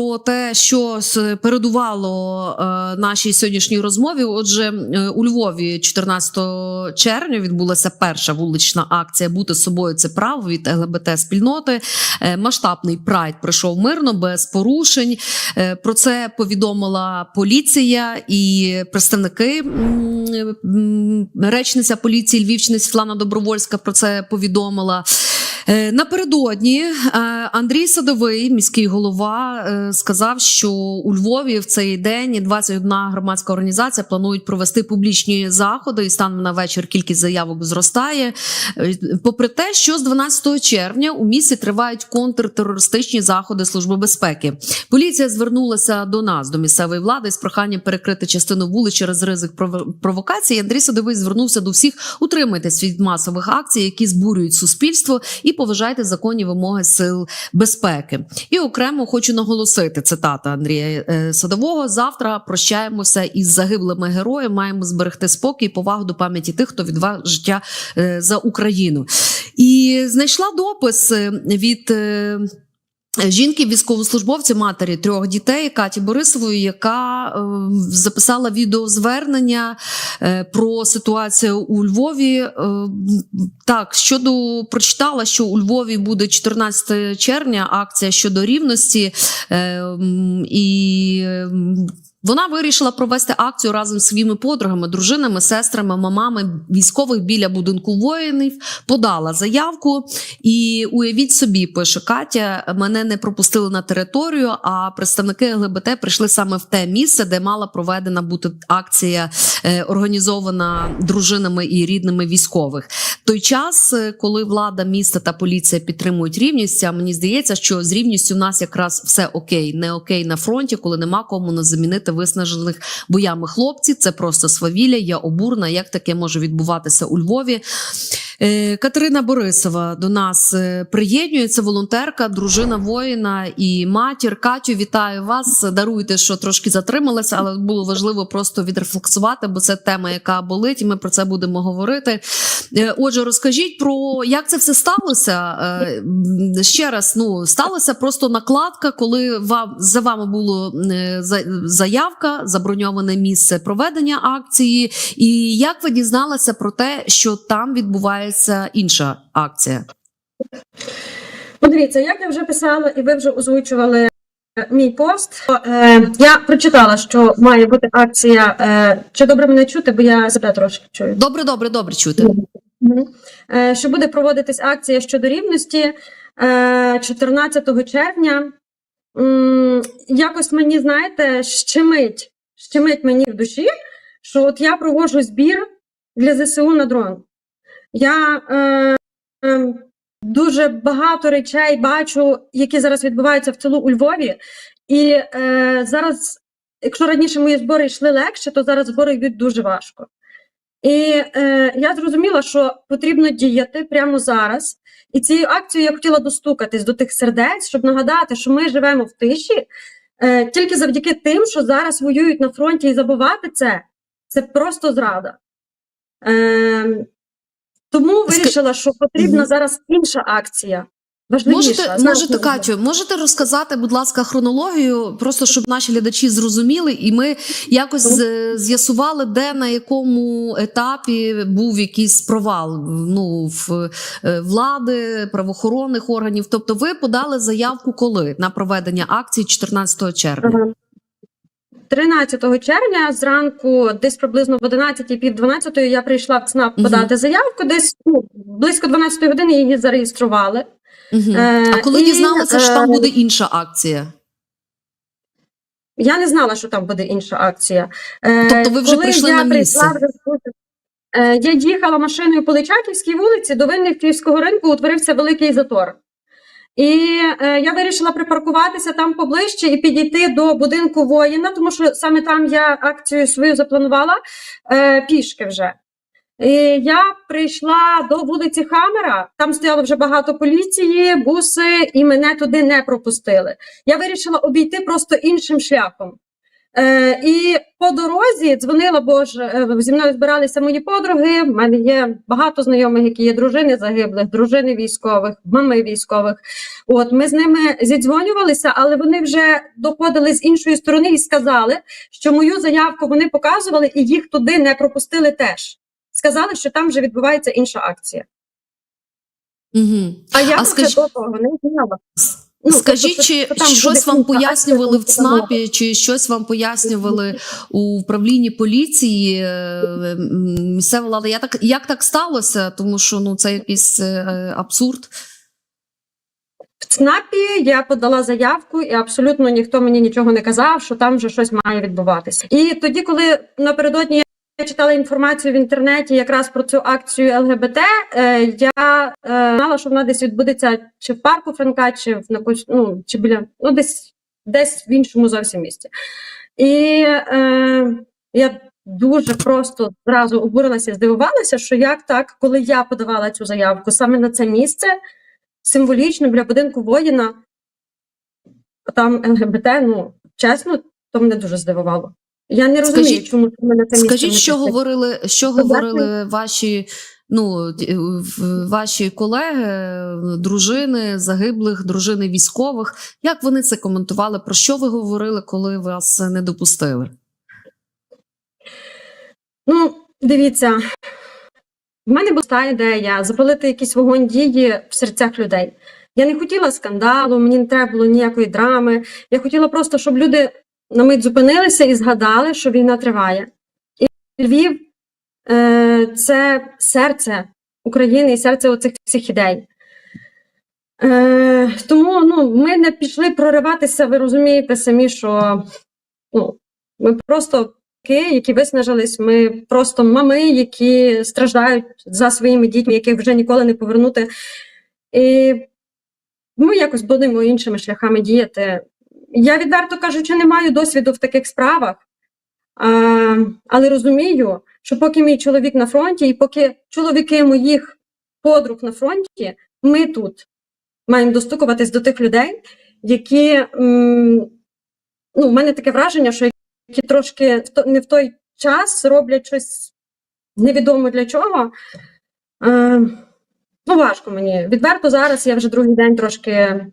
Про те, що передувало е, нашій сьогоднішній розмові. Отже, е, у Львові 14 червня відбулася перша вулична акція Бути собою це право від ЛГБТ спільноти. Е, масштабний прайд пройшов мирно, без порушень. Про це повідомила поліція і представники речниця поліції Львівщини Світлана Добровольська про це повідомила. Напередодні Андрій Садовий, міський голова, сказав, що у Львові в цей день 21 громадська організація планують провести публічні заходи, і станом на вечір кількість заявок зростає. Е, Попри те, що з 12 червня у місті тривають контртерористичні заходи Служби безпеки. Поліція звернулася до нас, до місцевої влади, з проханням перекрити частину вулиць через ризик прово- провокації. Андрій Садовий звернувся до всіх: утримайтесь від масових акцій, які збурюють суспільство, і поважайте законні вимоги сил безпеки. І окремо хочу наголосити цитата Андрія е, Садового: завтра прощаємося із загиблими героями. Маємо зберегти спокій, і повагу до пам'яті тих, хто віддав життя е, за Україну. І знайшла допис е, від. Жінки, військовослужбовці, матері трьох дітей Каті Борисової, яка е, записала відеозвернення е, про ситуацію у Львові. Е, так, щодо прочитала, що у Львові буде 14 червня акція щодо рівності, е, і вона вирішила провести акцію разом з своїми подругами, дружинами, сестрами, мамами військових біля будинку воїнів. Подала заявку. І уявіть собі, пише Катя, мене не пропустили на територію, а представники ЛГБТ прийшли саме в те місце, де мала проведена бути акція, е, організована дружинами і рідними військових. Той час, е, коли влада міста та поліція підтримують рівність, а мені здається, що з рівністю в нас якраз все окей, не окей на фронті, коли нема кому не замінити виснажених боями хлопців. Це просто свавілля. Я обурна. Як таке може відбуватися у Львові? Е, Катерина Борисова до нас е, приєднується, волонтерка, дружина воїна і матір. Катю, вітаю вас. Даруйте, що трошки затрималася, але було важливо просто відрефлексувати, бо це тема, яка болить, і ми про це будемо говорити. Е, Отже, розкажіть про як це все сталося. Ще раз, ну сталася просто накладка, коли вам за вами було заявка, заброньоване місце проведення акції. І як ви дізналися про те, що там відбувається інша акція? Подивіться, як я вже писала, і ви вже озвучували е, мій пост. Е, я прочитала, що має бути акція. Е, чи добре мене чути, бо я себе трошки чую. Добре, добре, добре чути. Е, що буде проводитись акція щодо рівності е, 14 червня. Якось мені, знаєте, щемить, щемить мені в душі, що от я проводжу збір для ЗСУ на дрон. Я е, е, дуже багато речей бачу, які зараз відбуваються в тилу у Львові. І е, зараз, якщо раніше мої збори йшли легше, то зараз збори йдуть дуже важко. І е, я зрозуміла, що потрібно діяти прямо зараз. І цією акцією я хотіла достукатись до тих сердець, щоб нагадати, що ми живемо в тиші е, тільки завдяки тим, що зараз воюють на фронті, і забувати це це просто зрада. Е, тому вирішила, що потрібна зараз інша акція. Важливіша. Можете, можете. Катю, можете розказати, будь ласка, хронологію, просто щоб наші глядачі зрозуміли, і ми якось е, з'ясували, де на якому етапі був якийсь провал ну, в е, влади, правоохоронних органів. Тобто, ви подали заявку коли на проведення акції 14 червня. Ага. 13 червня зранку, десь приблизно в 11 пів 12 я прийшла в ЦНАП Мгм. подати заявку. Десь ну, близько 12 години її зареєстрували. Мгм. Е, А коли і, дізналися, що там е, буде інша акція? Я не знала, що там буде інша акція. Е, Тобто ви вже коли прийшли я на прийшла місце? в- е, я їхала машиною по Личаківській вулиці, до Винниківського ринку утворився великий затор. І е, я вирішила припаркуватися там поближче і підійти до будинку воїна, тому що саме там я акцію свою запланувала е, пішки вже. І я прийшла до вулиці Хамера, там стояло вже багато поліції, буси, і мене туди не пропустили. Я вирішила обійти просто іншим шляхом. Е, і по дорозі дзвонила, бо ж е, зі мною збиралися мої подруги. У мене є багато знайомих, які є дружини загиблих, дружини військових, мами військових. От ми з ними зідзвонювалися, але вони вже доходили з іншої сторони і сказали, що мою заявку вони показували і їх туди не пропустили теж. Сказали, що там вже відбувається інша акція. Угу. А я А це до того не знала. Ну, Скажіть, тобто, чи там щось вам пояснювали в ЦНАПі, чи щось вам пояснювали у управлінні поліції е, місцева влада? Я так як так сталося? Тому що ну це якийсь е, абсурд. В ЦНАПі я подала заявку, і абсолютно ніхто мені нічого не казав, що там вже щось має відбуватися. І тоді, коли напередодні я читала інформацію в інтернеті якраз про цю акцію ЛГБТ, е, я е, знала, що вона десь відбудеться чи в парку Франка, чи в на ну, чи біля ну десь десь в іншому зовсім місті. І е, я дуже просто зразу обурилася, здивувалася, що як так, коли я подавала цю заявку саме на це місце символічно біля будинку воїна, там ЛГБТ, ну чесно, то мене дуже здивувало. Я не розумію, Скажіть- чому саме на це Скажіть, що говорили, що говорили ваші, ну, ваші колеги, дружини загиблих, дружини військових? Як вони це коментували? Про що ви говорили, коли вас не допустили? Ну, дивіться, в мене була та ідея запалити якийсь вогонь дії в серцях людей. Я не хотіла скандалу, мені не треба було ніякої драми. Я хотіла просто, щоб люди на мить зупинилися і згадали, що війна триває. І Львів е, це серце України і серце оцих всіх ідей. Е, тому ну, ми не пішли прориватися, ви розумієте самі, що ну, ми просто батьки, які виснажились, ми просто мами, які страждають за своїми дітьми, яких вже ніколи не повернути. І ми якось будемо іншими шляхами діяти. Я відверто кажучи, не маю досвіду в таких справах, а, але розумію, що поки мій чоловік на фронті, і поки чоловіки моїх подруг на фронті, ми тут маємо достукуватись до тих людей, які м, ну, в мене таке враження, що які трошки не в той час роблять щось невідомо для чого. Е, ну, важко мені. Відверто зараз я вже другий день трошки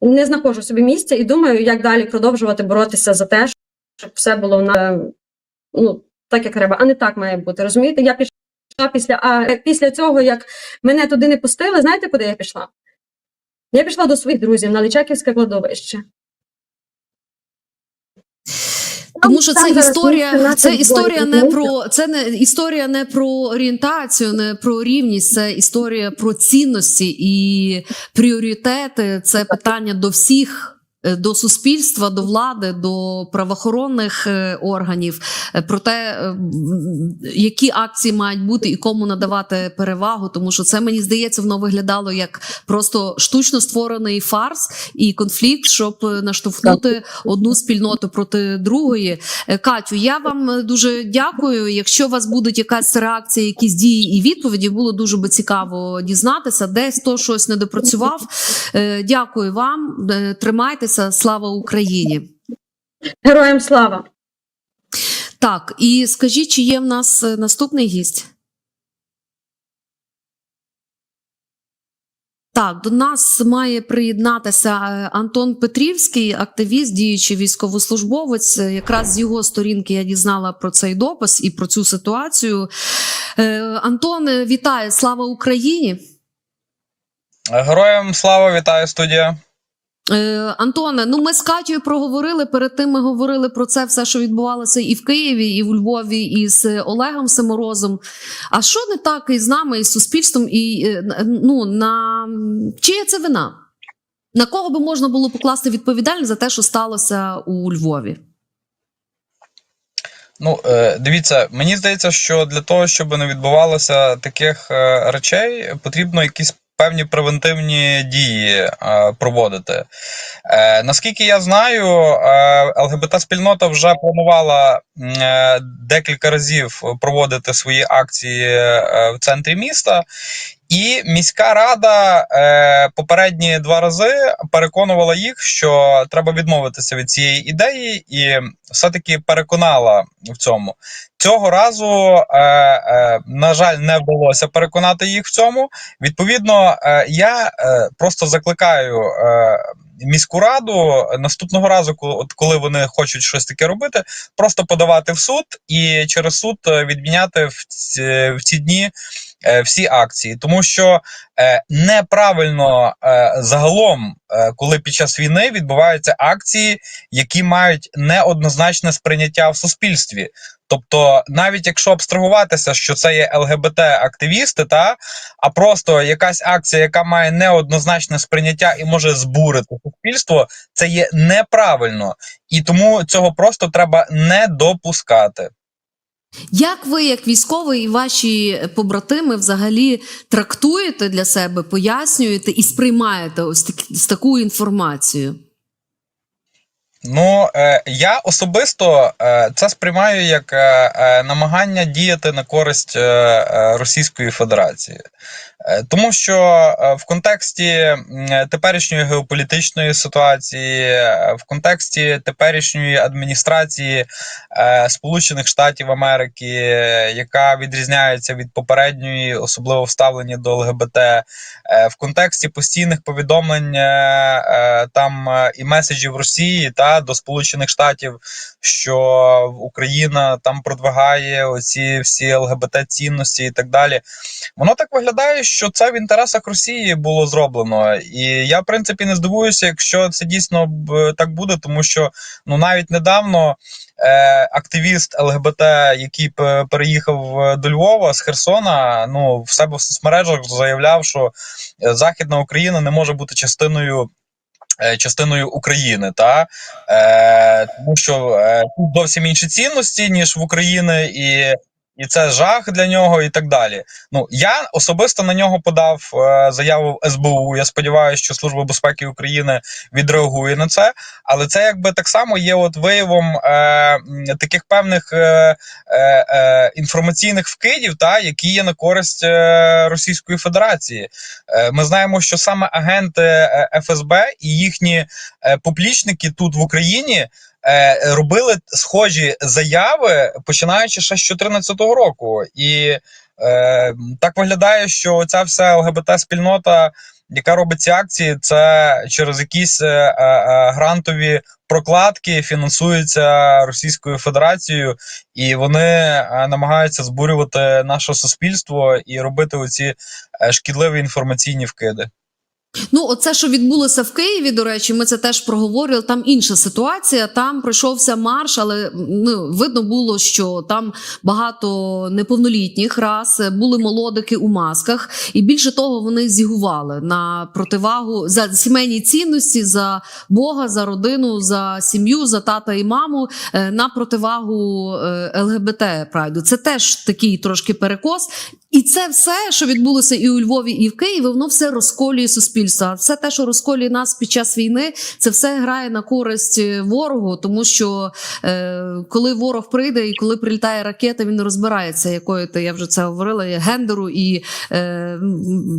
не знаходжу собі місця і думаю, як далі продовжувати боротися за те, щоб все було на, ну, так, як треба, а не так має бути. Розумієте? Я пішла після, а, після цього, як мене туди не пустили, знаєте, куди я пішла? Я пішла до своїх друзів на Личаківське кладовище. Тому що це історія, це історія не про це не історія не про орієнтацію, не про рівність, це історія про цінності і пріоритети. Це питання до всіх. Е, До суспільства, до влади, до правоохоронних е, органів е, про те, які акції мають бути і кому надавати перевагу, тому що це мені здається, воно виглядало як просто штучно створений фарс і конфлікт, щоб наштовхнути одну спільноту проти другої. Катю, я вам дуже дякую. Якщо у вас будуть якась реакція, якісь дії і відповіді, було дуже би цікаво дізнатися. Десь хто щось не допрацював. Дякую вам. Е, Тримайтеся. Слава Україні. Героям слава! Так, і скажіть, чи є в нас е, наступний гість? Так, до нас має приєднатися е, Антон Петрівський, активіст, діючий військовослужбовець. Е, Якраз з його сторінки я дізнала про цей допис і про цю ситуацію. Антон, вітаю! Слава Україні! Героям слава, вітаю студія. Е, Антоне, ну ми з Катєю проговорили. Перед тим ми говорили про це все, що відбувалося і в Києві, і в Львові, і з Олегом Семорозом. А що не так із нами, і з суспільством? І е, ну на чия це вина? На кого би можна було покласти відповідальність за те, що сталося у Львові? Ну, е, дивіться, мені здається, що для того, щоб не відбувалося таких речей, потрібно якісь певні превентивні дії е, проводити. Е, наскільки я знаю, е, ЛГБТ-спільнота вже планувала декілька разів проводити свої акції в центрі міста. І міська рада е, попередні два рази переконувала їх, що треба відмовитися від цієї ідеї, і все-таки переконала в цьому. Цього разу, е, е, на жаль, не вдалося переконати їх в цьому. Відповідно, е, я е, просто закликаю е, міську раду наступного разу, коли, вони хочуть щось таке робити, просто подавати в суд і через суд е, відміняти в ці, в ці дні всі акції, тому що е, неправильно е, загалом, е, коли під час війни відбуваються акції, які мають неоднозначне сприйняття в суспільстві. Тобто, навіть якщо абстрагуватися, що це є ЛГБТ-активісти, та а просто якась акція, яка має неоднозначне сприйняття і може збурити суспільство, це є неправильно, і тому цього просто треба не допускати. Як ви, як військовий, і ваші побратими взагалі трактуєте для себе, пояснюєте і сприймаєте ось так з таку інформацію? Ну, е, я особисто е, це сприймаю як е, намагання діяти на користь Російської Федерації. Тому що в контексті теперішньої геополітичної ситуації, в контексті теперішньої адміністрації Сполучених Штатів Америки, яка відрізняється від попередньої, особливо в ставленні до ЛГБТ, в контексті постійних повідомлень там і меседжів Росії та до Сполучених Штатів, що Україна там продвигає оці всі ЛГБТ цінності і так далі. Воно так виглядає, що це в інтересах Росії було зроблено. І я, в принципі, не здивуюся, якщо це дійсно так буде, тому що ну навіть недавно. Е, активіст ЛГБТ, який переїхав е, до Львова з Херсона, ну в себе в соцмережах заявляв, що е, Західна Україна не може бути частиною. Е, Частиною України, та е, тому що е, тут зовсім інші цінності ніж в Україні, і, і це жах для нього, і так далі. Ну я особисто на нього подав е, заяву в СБУ. Я сподіваюся, що Служба безпеки України відреагує на це. Але це якби так само є от виявом е, таких певних е, е, е, інформаційних вкидів, та які є на користь е, Російської Федерації. Е, ми знаємо, що саме агенти е, ФСБ і їхні е, поплічники тут в Україні. Е, Робили схожі заяви, починаючи ще з 2014 року, і е, так виглядає, що ця вся ЛГБТ-спільнота, яка робить ці акції, це через якісь е, е, е, грантові прокладки фінансуються Російською Федерацією, і вони е, намагаються збурювати наше суспільство і робити оці шкідливі інформаційні вкиди. Ну, оце, що відбулося в Києві, до речі, ми це теж проговорили. Там інша ситуація. Там пройшовся марш, але ну, видно було, що там багато неповнолітніх раз були молодики у масках, і більше того, вони зігували на противагу за сімейні цінності, за Бога, за родину, за сім'ю, за тата і маму е, на противагу е, ЛГБТ прайду. Це теж такий трошки перекос. І це все, що відбулося і у Львові, і в Києві, воно все розколює суспільство. А Все те, що розколює нас під час війни, це все грає на користь е, ворогу, тому що е, коли ворог прийде і коли прилітає ракета, він розбирається, якої ти я вже це говорила, гендеру і е,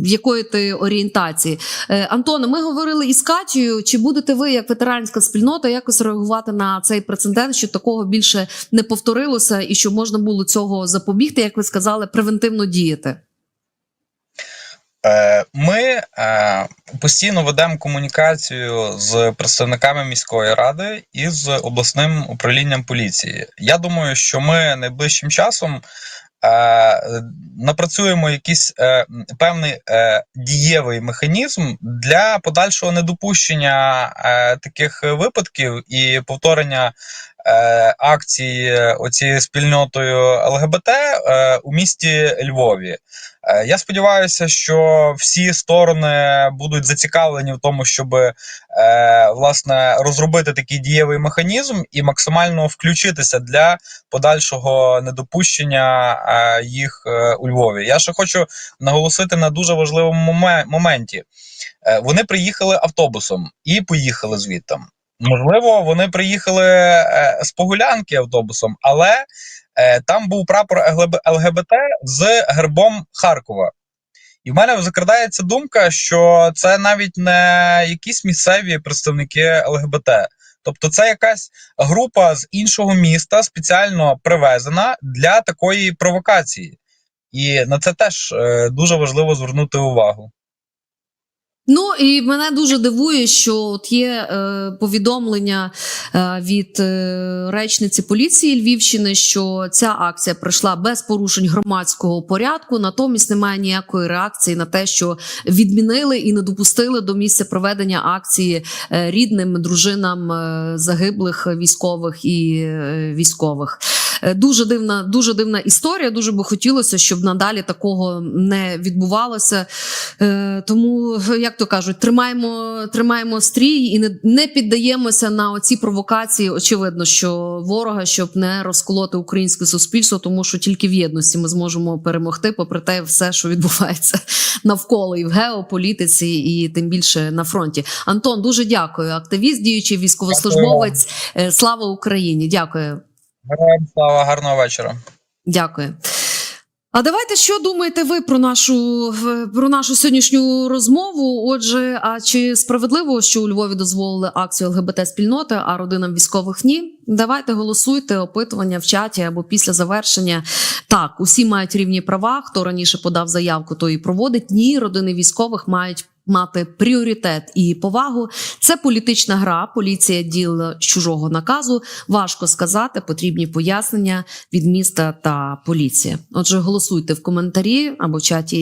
якої ти орієнтації. Е, Антоне, ми говорили із Катією. Чи будете ви, як ветеранська спільнота, якось реагувати на цей прецедент, що такого більше не повторилося, і що можна було цього запобігти, як ви сказали, превентивно діяти? Е, Ми е, постійно ведемо комунікацію з представниками міської ради і з обласним управлінням поліції. Я думаю, що ми найближчим часом е, напрацюємо якийсь певний дієвий механізм для подальшого недопущення таких випадків і повторення. Е, Акції оцією спільнотою ЛГБТ е, у місті Львові. Е, Я сподіваюся, що всі сторони будуть зацікавлені в тому, щоб е, власне розробити такий дієвий механізм і максимально включитися для подальшого недопущення е, їх е, у Львові. Я ще хочу наголосити на дуже важливому моменті. Е, Вони приїхали автобусом і поїхали звідти. Можливо, вони приїхали е, з погулянки автобусом, але е, там був прапор ЛГБТ з гербом Харкова. І в мене закрадається думка, що це навіть не якісь місцеві представники ЛГБТ. Тобто це якась група з іншого міста спеціально привезена для такої провокації. І на це теж е, дуже важливо звернути увагу. Ну і мене дуже дивує, що от є е, повідомлення е, від е, речниці поліції Львівщини, що ця акція пройшла без порушень громадського порядку. Натомість немає ніякої реакції на те, що відмінили і не допустили до місця проведення акції е, рідним дружинам е, загиблих військових і е, військових. Е, Дуже дивна, дуже дивна історія. Дуже би хотілося, щоб надалі такого не відбувалося. Е, тому, як то кажуть, тримаємо, тримаємо стрій і не, не піддаємося на оці провокації. Очевидно, що ворога, щоб не розколоти українське суспільство, тому що тільки в єдності ми зможемо перемогти, попри те, все, що відбувається навколо і в геополітиці, і тим більше на фронті. Антон, дуже дякую. Активіст, діючий військовослужбовець. Е, Слава Україні! Дякую. Героям слава, гарного вечора. Дякую. А давайте що думаєте ви про нашу про нашу сьогоднішню розмову? Отже, а чи справедливо, що у Львові дозволили акцію ЛГБТ спільноти, а родинам військових ні? Давайте голосуйте опитування в чаті або після завершення. Так, усі мають рівні права. Хто раніше подав заявку, той і проводить. Ні, родини військових мають. Мати пріоритет і повагу це політична гра. Поліція діл чужого наказу. Важко сказати, потрібні пояснення від міста та поліції. Отже, голосуйте в коментарі або в чаті